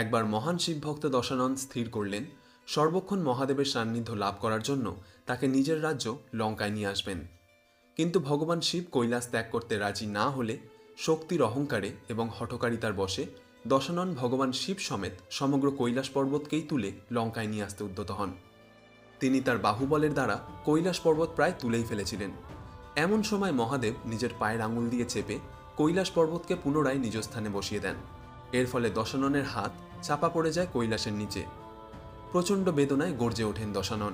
একবার মহান শিব ভক্ত দশানন স্থির করলেন, সর্বক্ষণ মহাদেবের সান্নিধ্য লাভ করার জন্য তাকে নিজের রাজ্য লঙ্কায় নিয়ে আসবেন। কিন্তু ভগবান শিব কৈলাস ত্যাগ করতে রাজি না হলে শক্তির অহংকারে এবং হঠকারিতার বসে দশানন ভগবান শিব সমেত সমগ্র কৈলাস পর্বতকেই তুলে লঙ্কায় নিয়ে আসতে উদ্যত হন। তিনি তার বাহুবলের দ্বারা কৈলাস পর্বত প্রায় তুলেই ফেলেছিলেন। এমন সময় মহাদেব নিজের পায়ের আঙুল দিয়ে চেপে কৈলাস পর্বতকে পুনরায় নিজ স্থানে বসিয়ে দেন। এর ফলে দশাননের হাত চাপা পড়ে যায় কৈলাসের নিচে। প্রচণ্ড বেদনায় গর্জে ওঠেন দশানন।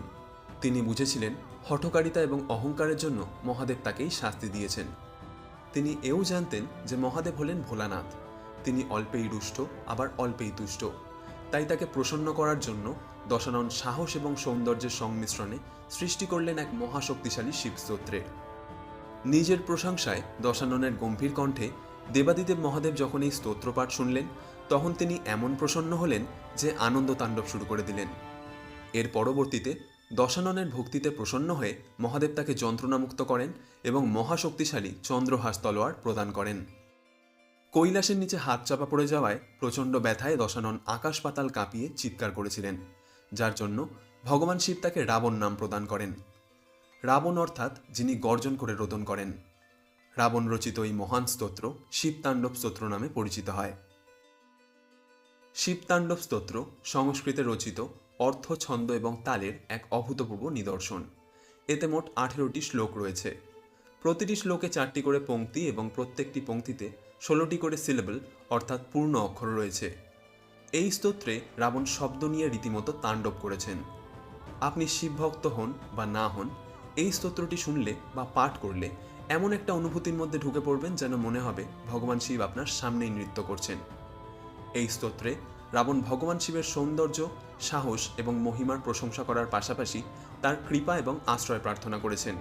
তিনি বুঝেছিলেন হঠকারিতা এবং অহংকারের জন্য মহাদেব তাকেই শাস্তি দিয়েছেন। তিনি এও জানতেন যে মহাদেব হলেন ভোলানাথ। তিনি অল্পেই রুষ্ট, আবার অল্পেই তুষ্ট। তাই তাকে প্রসন্ন করার জন্য দশানন সাহস এবং সৌন্দর্যের সংমিশ্রণে সৃষ্টি করলেন এক মহাশক্তিশালী শিবস্তোত্রের। নিজের প্রশংসায় দশাননের গম্ভীর কণ্ঠে দেবাদিদেব মহাদেব যখন এই স্তোত্রপাঠ শুনলেন, তখন তিনি এমন প্রসন্ন হলেন যে আনন্দ তাণ্ডব শুরু করে দিলেন। এর পরবর্তীতে দশাননের ভক্তিতে প্রসন্ন হয়ে মহাদেব তাকে যন্ত্রণামুক্ত করেন এবং মহাশক্তিশালী চন্দ্রহাস তলোয়ার প্রদান করেন। কৈলাসের নিচে হাত চাপা পড়ে যাওয়ায় প্রচণ্ড ব্যথায় দশানন আকাশ পাতাল কাঁপিয়ে চিৎকার করেছিলেন, যার জন্য ভগবান শিব তাকে রাবণ নাম প্রদান করেন। রাবণ অর্থাৎ যিনি গর্জন করে রোদন করেন। রাবণ রচিত এই মহান স্তোত্র শিবতাণ্ডব স্তোত্র নামে পরিচিত হয়। শিবতাণ্ডব স্তোত্র সংস্কৃতে রচিত অর্থ, ছন্দ এবং তালের এক অভূতপূর্ব নিদর্শন। এতে মোট আঠেরোটি শ্লোক রয়েছে। প্রতিটি শ্লোকে চারটি করে পঙ্ক্তি এবং প্রত্যেকটি পংক্তিতে ষোলোটি করে সিলেবল অর্থাৎ পূর্ণ অক্ষর রয়েছে। এই স্তোত্রে রাবণ শব্দ নিয়ে রীতিমতো তাণ্ডব করেছেন। আপনি শিবভক্ত হন বা না হন, এই স্তোত্রটি শুনলে বা পাঠ করলে এমন একটা অনুভূতির মধ্যে ঢুকে পড়বেন যেন মনে হবে ভগবান শিব আপনার সামনেই নৃত্য করছেন। এই স্তোত্রে রাবণ ভগবান শিবের সৌন্দর্য, সাহস এবং মহিমার প্রশংসা করার পাশাপাশি তার কৃপা এবং আশ্রয় প্রার্থনা করেছেন।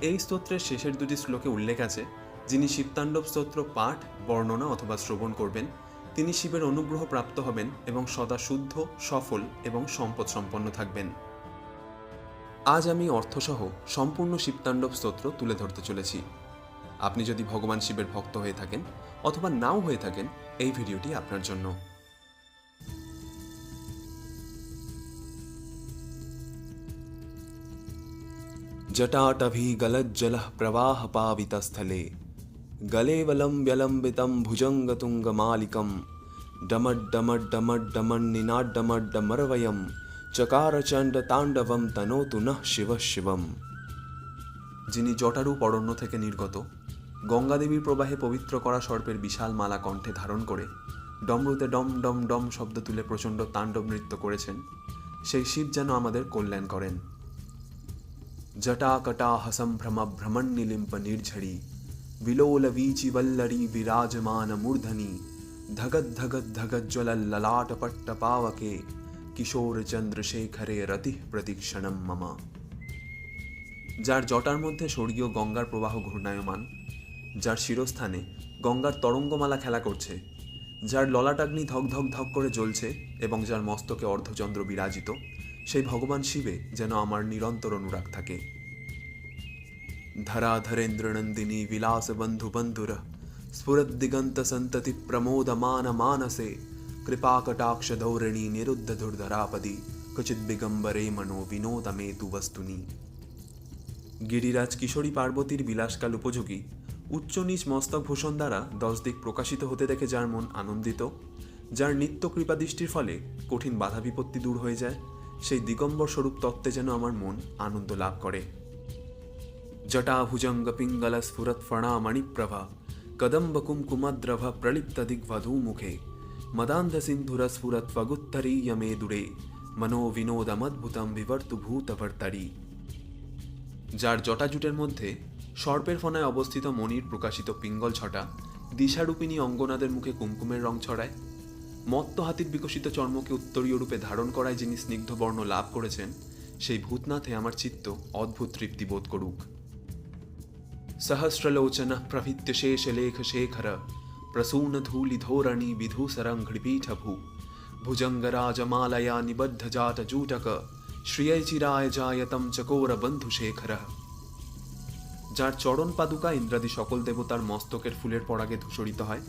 এই স্তোত্রের শেষের দুটি শ্লোকে উল্লেখ আছে, যিনি শিবতাণ্ডব স্তোত্র পাঠ, বর্ণনা অথবা শ্রবণ করবেন, তিনি শিবের অনুগ্রহ প্রাপ্ত হবেন এবং সদা শুদ্ধ, সফল এবং সম্পদ সম্পন্ন থাকবেন। আজ আমি অর্থসহ সম্পূর্ণ শিবতাণ্ডব স্তোত্র তুলে ধরতে চলেছি আপনি যদি ভগবান শিবের ভক্ত হয়ে থাকেন অথবা নাও হয়ে থাকেন এই ভিডিওটি আপনার জন্য जटाटभी गलज्जलः प्रवाहपावितस्थले गलेवलं व्यलम्बितं भुजङ्गतुङ्गमालिकं डमड्डमड्डमड्डमन्निनाड्डमड्डमरवयं চকারচণ্ডতাণ্ডবম তনোতু নহ শিব শিবম। যিনি জটারু অরণ্য থেকে নির্গত, গঙ্গাদেবীর প্রবাহে পবিত্র করা সর্পের বিশাল মালা কণ্ঠে ধারণ করে ডমরুতে ডম ডম ডম শব্দ তুলে প্রচণ্ড তাণ্ডব নৃত্য করেছেন, সেই শিব যেন আমাদের কল্যাণ করেন। জটা কটা হসম্ভ্রমা ভ্রমণ নিলিম্প নির্ঝরি বিলোল বীচি বিরাজমান মূর্ধনি ধগদ ধগদ ধগজ্জ্বল পট্ট পাওকে চন্দ্রশেখরে রতি প্রতীক্ষণম মম। যার জটার মধ্যে স্বর্গীয় গঙ্গার প্রবাহ ঘূর্ণায়মান, যার শিরস্থানে গঙ্গার তরঙ্গমালা খেলা করছে, যার ললাটাগ্নি ধক ধক ধক করে জ্বলছে এবং যার মস্তকে অর্ধচন্দ্র বিরাজিত, সেই ভগবান শিবে যেন আমার নিরন্তর অনুরাগ থাকে। ধরাধরেন্দ্রনন্দিনী বিলাস বন্ধু বন্ধুর, স্ফুরদ্দিগন্ত সন্ততি প্রমোদমান মানসে। ক্বচিৎ বিগম্বরে মনো বিনোদমে তু বস্তুনি গিরিরাজ কিশোরী পার্বতীর বিলাসকাল উপযোগী। উচ্চ নিচ মস্তক ভূষণ দ্বারা দশ দিক প্রকাশিত হতে দেখে যার মন আনন্দিত। যার নিত্য কৃপাদৃষ্টির ফলে কঠিন বাধা বিপত্তি দূর হয়ে যায়। সেই দিগম্বর স্বরূপ তত্ত্বে যেন আমার মন আনন্দ লাভ করে। জটাভুজঙ্গ পিঙ্গল স্ফুরৎ ফণা মণিপ্রভা কদম্ব কুমকুমদ্রভ প্রলিপ্ত দিগ্বধূ মুখে মদান্ধ সিন্ধুর স্ফুরৎ ফগুত্তরীয় মে দুরে মনো বিনোদমদ্ভুতম বিবর্তু ভূতভর্তারি যার জটাজুটের মধ্যে সর্পের ফনায় অবস্থিত মনির প্রকাশিত পিঙ্গল ছটা দিশারূপিণী অঙ্গনাদের মুখে কুমকুমের রং ছড়ায়। মত্ত হাতির বিকশিত চর্মকে উত্তরীয় রূপে ধারণ করায় যিনি স্নিগ্ধ বর্ণ লাভ করেছেন, সেই ভূতনাথে আমার চিত্ত অদ্ভুত তৃপ্তি বোধ করুক। সহস্রলোচন প্রভৃত্য শেষ লেখ শেখর। প্রসূন ধূলি ধোরণী বিধূসরং ঘৃপীঠ ভূ ভুজঙ্গরাজমালয়া নিবদ্ধ জাট জূটক শ্রিয় চিরায় জায়তম চকোর বন্ধু শেখর যার চরণ পাদুকা ইন্দ্রাদি সকল দেবতার মস্তকের ফুলের পরাগে ধূসরিত হয়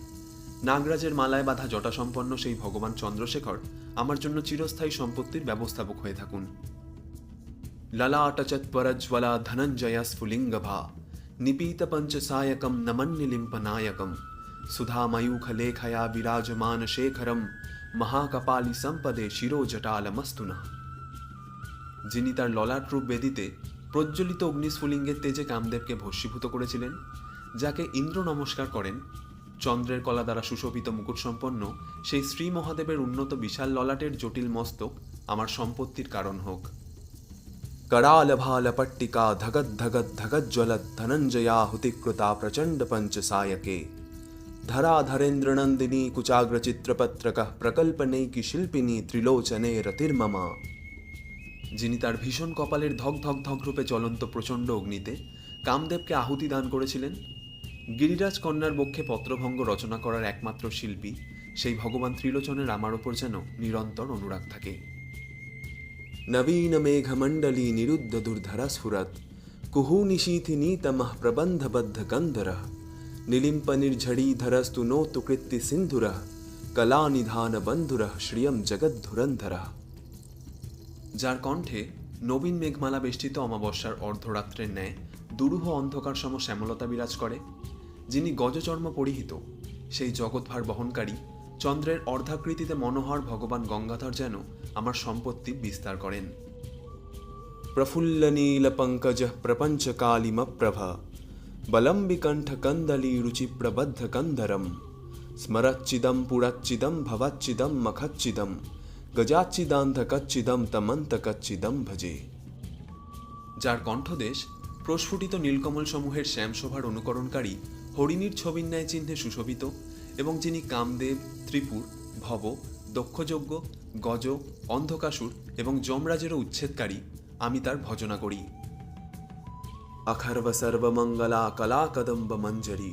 নাগরাজের মালায় বাঁধা জটাসম্পন্ন সেই ভগবান চন্দ্রশেখর আমার জন্য চিরস্থায়ী সম্পত্তির ব্যবস্থাপক হয়ে থাকুন ललाटचत्परज्वला धनञ्जय स्फुलिङ्गभा निपीतपञ्चसायकं नमन्निलिम्पनायकं सुधामयूखलेखया विराजमानशेखरं মহাকপালি সম্পদে শিরোজটালমস্তু না যিনি তার ললাট রূপ বেদিতে প্রজ্বলিত অগ্নিস্ফুলিঙ্গের তেজে কামদেবকে ভস্মীভূত করেছিলেন যাকে ইন্দ্র নমস্কার করেন চন্দ্রের কলা দ্বারা সুশোভিত মুকুট সম্পন্ন সেই শ্রী মহাদেবের উন্নত বিশাল ললাটের জটিল মস্তক আমার সম্পত্তির কারণ হোক करालभालपट्टिका धगद् धगद् धगज्ज्वलद् धनञ्जयाहुतिकृता प्रचण्डपञ्चसायके धराधरेन्द्रनन्दिनी कुचाग्रचित्रपत्रकः प्रकल्पनैकी শিল্পিনী ত্রিলোচনে রতির্মমা যিনি তার ভীষণ কপালের ধক ধক ধক রূপে জ্বলন্ত প্রচণ্ড অগ্নিতে কামদেবকে আহুতি দান করেছিলেন গিরিরাজ কন্যার বক্ষে পত্রভঙ্গ রচনা করার একমাত্র শিল্পী সেই ভগবান ত্রিলোচনের আমার ওপর যেন নিরন্তর অনুরাগ থাকে नवीन मेघमण्डली निरुद्ध दुर्धर स्फुरत् कुहूनिशीथि नीतमः प्रबन्धबद्ध गन्धरः निलिम्प निर्झडीधरस्तु नोतु कृत्ति सिन्धुरः कलानिधान बन्धुरः श्रियं जगद्धुरन्धरः যার কণ্ঠে নবীন মেঘমালা বেষ্টিত অমাবস্যার অর্ধরাত্রের ন্যায় দুরূহ অন্ধকার সম শ্যামলতা বিরাজ করে যিনি গজচর্ম পরিহিত সেই জগৎভার বহনকারী চন্দ্রের অর্ধাকৃতিতে মনোহর ভগবান গঙ্গাধর যেন আমার সম্পত্তি বিস্তার করেন প্রফুল্ল নীল পঙ্কজ প্রপঞ্চ কালিমপ্রভ বলম বিকণ্ঠ কন্দলী রুচি প্রবদ্ধ কন্দরম স্মরচ্চিদম পুরচ্চিদম ভবচ্চিদম মখচ্চিদম গজাচ্চিদান্ধকচ্চিদম তমন্তকচ্চিদম ভজে যার কণ্ঠদেশ প্রস্ফুটিত নীলকমল সমূহের শ্যামশোভার অনুকরণকারী হরিণীর ছবির ন্যায় চিহ্নে সুশোভিত এবং যিনি কামদেব, ত্রিপুর, ভব, দক্ষযজ্ঞ, গজ, অন্ধকাসুর এবং যমরাজেরও উচ্ছেদকারী, আমি তার ভজনা করি। अखर्व सर्वमङ्गला कला कदम्ब मञ्जरी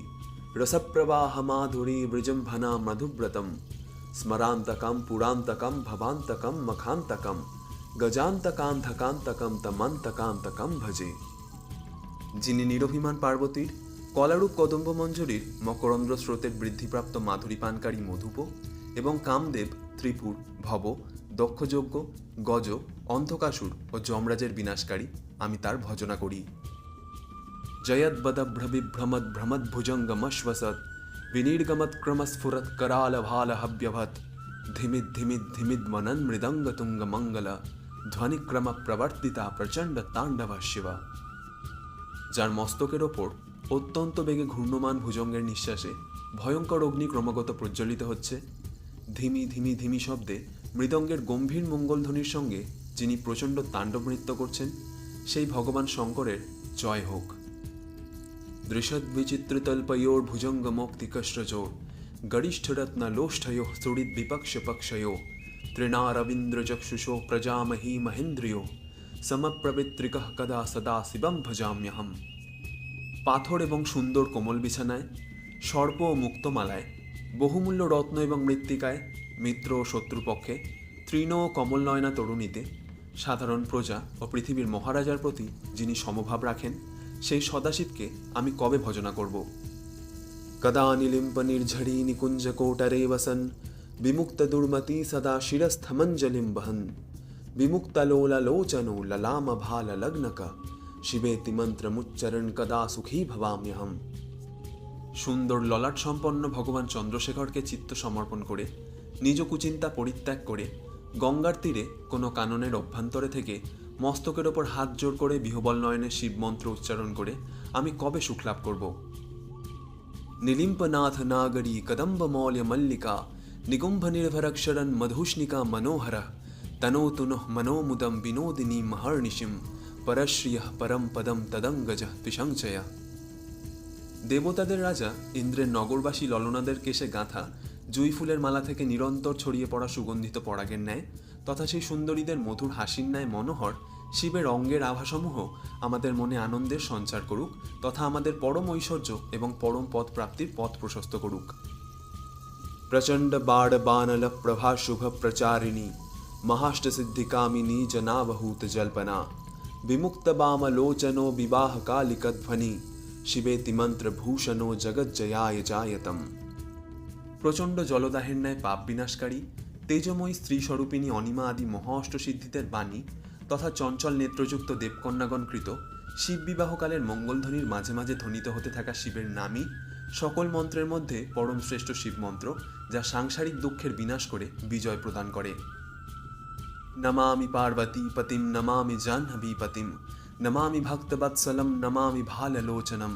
रसप्रवाह माधुरी वृजम्भना मधुव्रतं स्मरान्तकं पुरान्तकं भवान्तकं मखान्तकं গজান্তকান্ধকান্তকম তমন্তকান্তকম ভজে যিনি নিরভিমান পার্বতীর কলারূপ কদম্ব মঞ্জুরির মকরন্দ্র স্রোতের বৃদ্ধিপ্রাপ্ত মাধুরী পানকারী মধুপ এবং কামদেব ত্রিপুর ভব দক্ষযজ্ঞ গজ অন্ধকাসুর ও যমরাজের বিনাশকারী আমি তার ভজনা করি जयद्बदभ्रविभ्रमद्भ्रमद्भुजङ्गमश्वसत् विनिर्गमत्क्रमस्फुरत् करालभालहव्यभत् धिमिद्धिमिद्धिमिद्मनन्मृदङ्गतुङ्गमङ्गल ধ্বনিক্রমপ্রবর্তিতা প্রচণ্ড তাণ্ডব শিবা যার মস্তকের ওপর অত্যন্ত বেগে ঘূর্ণমান ভুজঙ্গের নিঃশ্বাসে ভয়ঙ্কর অগ্নি ক্রমাগত প্রজ্বলিত হচ্ছে ধিমি ধিমি ধিমি শব্দে মৃদঙ্গের গম্ভীর মঙ্গলধ্বনির সঙ্গে যিনি প্রচণ্ড তাণ্ডব নৃত্য করছেন সেই ভগবান শঙ্করের জয় হোক दृशद्विचित्रतल्पयोर्भुजङ्गमोक्तिकश्रजो गरिष्ठरत्नलोष्ठयोः सुडिद्विपक्षपक्षयो तृणारविन्द्रचक्षुषो प्रजामही महेन्द्रियो সমপ্রবৃত্রিকः কদা সদা শিবম ভজাম্যহম পাথর এবং সুন্দর কোমল বিছানায় সর্প ও মুক্তমালায় বহুমূল্য রত্ন এবং মৃত্তিকায় মিত্র ও শত্রুপক্ষে তৃণ ও কমলনয়না তরুণীতে সাধারণ প্রজা ও পৃথিবীর মহারাজার প্রতি যিনি সমভাব রাখেন সেই সদাশিবকে আমি কবে ভজনা করব? কদা নিলিম্প নির্ঝরি নিকুঞ্জ কোটরে বসন বিমুক্ত দুর্মতি সদা শিরস্থমঞ্জলিম বহন ভালো লগ্নক শিবেতি মন্ত্রমুচ্চরণ কদা সুখী ভবাম্যহম সুন্দর ললাট সম্পন্ন ভগবান চন্দ্রশেখরকে চিত্ত সমর্পণ করে, নিজ কুচিন্তা পরিত্যাগ করে, গঙ্গার তীরে কোনো কাননের অভ্যন্তরে থেকে মস্তকের ওপর হাত জোর করে বিহবল নয়নে শিব মন্ত্র উচ্চারণ করে, আমি কবে সুখ লাভ করব? নীলিম্পনাথ নাগরী কদম্ব মৌল্য মল্লিকা, নিগুম্ভ নির্ভরক্ষরণ মধুষ্ণিকা মনোহর তনোতু নঃ মনোমুদম বিনোদিনী মহর্নিশিম, পরশ্রিয় পরম পদম তদঙ্গজ তুষংচয়া দেবতাদের রাজা, ইন্দ্রের নগরবাসী ললনাদের কেশে গাঁথা, জুই ফুলের মালা থেকে নিরন্তর ছড়িয়ে পড়া সুগন্ধিত পরাগের ন্যায় তথা সেই সুন্দরীদের মধুর হাসির ন্যায় মনোহর, শিবের অঙ্গের আভাসমূহ আমাদের মনে আনন্দের সঞ্চার করুক, তথা আমাদের পরম ঐশ্বর্য এবং পরম পথ প্রাপ্তির পথ প্রশস্ত করুক। প্রচণ্ড বাড় বানল প্রভা শুভ প্রচারিণী মহাষ্ট সিদ্ধিকামিনী জনাবহূত জল্পনা, বিমুক্ত বামলোচনো বিবাহ কালিকধ্বনি শিবেতি মন্ত্র ভূষণো জগজ্জয়ায় জায়তম। প্রচণ্ড জলদাহের ন্যায় পাপ বিনাশকারী তেজময়ী স্ত্রী স্বরূপিণী অনিমা আদি মহা অষ্টসিদ্ধিতের বাণী তথা চঞ্চল নেত্রযুক্ত দেবকন্যাগণকৃত শিব বিবাহকালের মঙ্গলধ্বনির মাঝে মাঝে ধ্বনিত হতে থাকা শিবের নামই সকল মন্ত্রের মধ্যে পরম শ্রেষ্ঠ শিব মন্ত্র যা সাংসারিক দুঃখের বিনাশ করে বিজয় প্রদান করে। নমামি পার্বতী পতিম নমামি জাহ্নবী পতিম নমামি ভক্তবৎসলম, নমামি ভাললোচনম,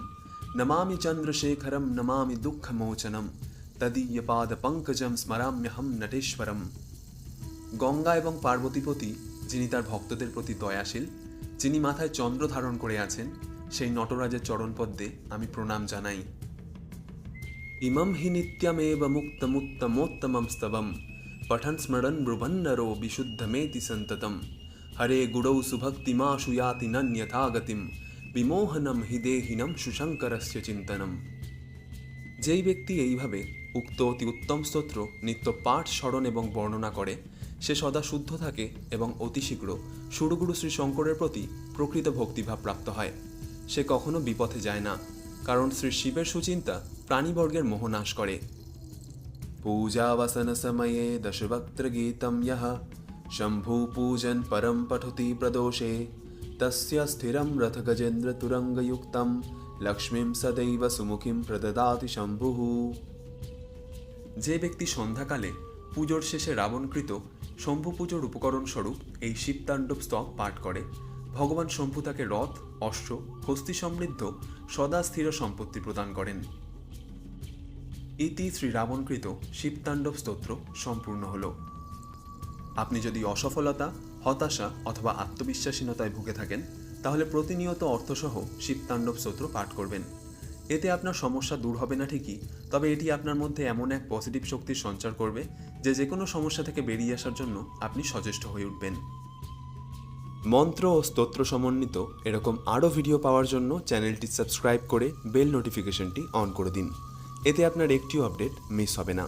নমামি চন্দ্রশেখরম, নমামি দুঃখমোচনম তদীয় পাদ পঙ্কজম স্মরাম্যহম নটেশ্বরম গঙ্গা এবং পার্বতীপতি যিনি তার ভক্তদের প্রতি দয়াশীল যিনি মাথায় চন্দ্র ধারণ করে আছেন সেই নটরাজের চরণপদ্মে আমি প্রণাম জানাই। ইমম হি নিত্যমেব মুক্তমুত্তমোত্তমম স্তবম, পঠন স্মরণ ব্রুভন্নরো বিশুদ্ধমেতি সন্ততম। হরে গুড়ৌ সুভক্তিমাশু ইয়াতি নন্যথা গতিম বিমোহনম হি দেহিনম সুশঙ্করস্য চিন্তনম। যেই ব্যক্তি এইভাবে উক্ত অতি উত্তম স্তোত্র নিত্য পাঠ, স্মরণ এবং বর্ণনা করে। সে সদা শুদ্ধ থাকে এবং অতি শীঘ্র সুরগুরু শ্রী শঙ্করের প্রতি প্রকৃত ভক্তিভাব প্রাপ্ত হয়। সে কখনো বিপথে যায় না, কারণ শ্রী শিবের সুচিন্তা প্রাণীবর্গের মোহনাশ করে। পূজাবসন সময়ে দশভক্তৃ গীতম ইহ, শম্ভু পূজন পরম পঠতি প্রদোষে, তস্য স্থিরম রথ গজেন্দ্র তুরঙ্গযুক্তম, লক্ষ্মীম সদৈব সুমুখীম প্রদদাতি শম্ভুঃ। যে ব্যক্তি সন্ধ্যাকালে পুজোর শেষে রাবণকৃত শম্ভু পুজোর উপকরণ স্বরূপ এই শিবতাণ্ডব স্তব পাঠ করে, ভগবান শম্ভু তাকে রথ, অশ্ব, হস্তি সমৃদ্ধ, সদা স্থির সম্পত্তি প্রদান করেন। ইতি শ্রী রাবণকৃত শিবতাণ্ডব স্তোত্র সম্পূর্ণ হল। আপনি যদি অসফলতা, হতাশা অথবা আত্মবিশ্বাসীনতায় ভুগে থাকেন, তাহলে প্রতিনিয়ত অর্থসহ শিবতাণ্ডব স্তোত্র পাঠ করবেন। এতে আপনার সমস্যা দূর হবে না ঠিকই, তবে এটি আপনার মধ্যে এমন এক পজিটিভ শক্তির সঞ্চার করবে যে যে কোনো সমস্যা থেকে বেরিয়ে আসার জন্য আপনি সচেষ্ট হয়ে উঠবেন। মন্ত্র ও স্তোত্র সমন্বিত এরকম আরও ভিডিও পাওয়ার জন্য চ্যানেলটি সাবস্ক্রাইব করে বেল নোটিফিকেশনটি অন করে দিন। এতে আপনার একটিও আপডেট মিস হবে না।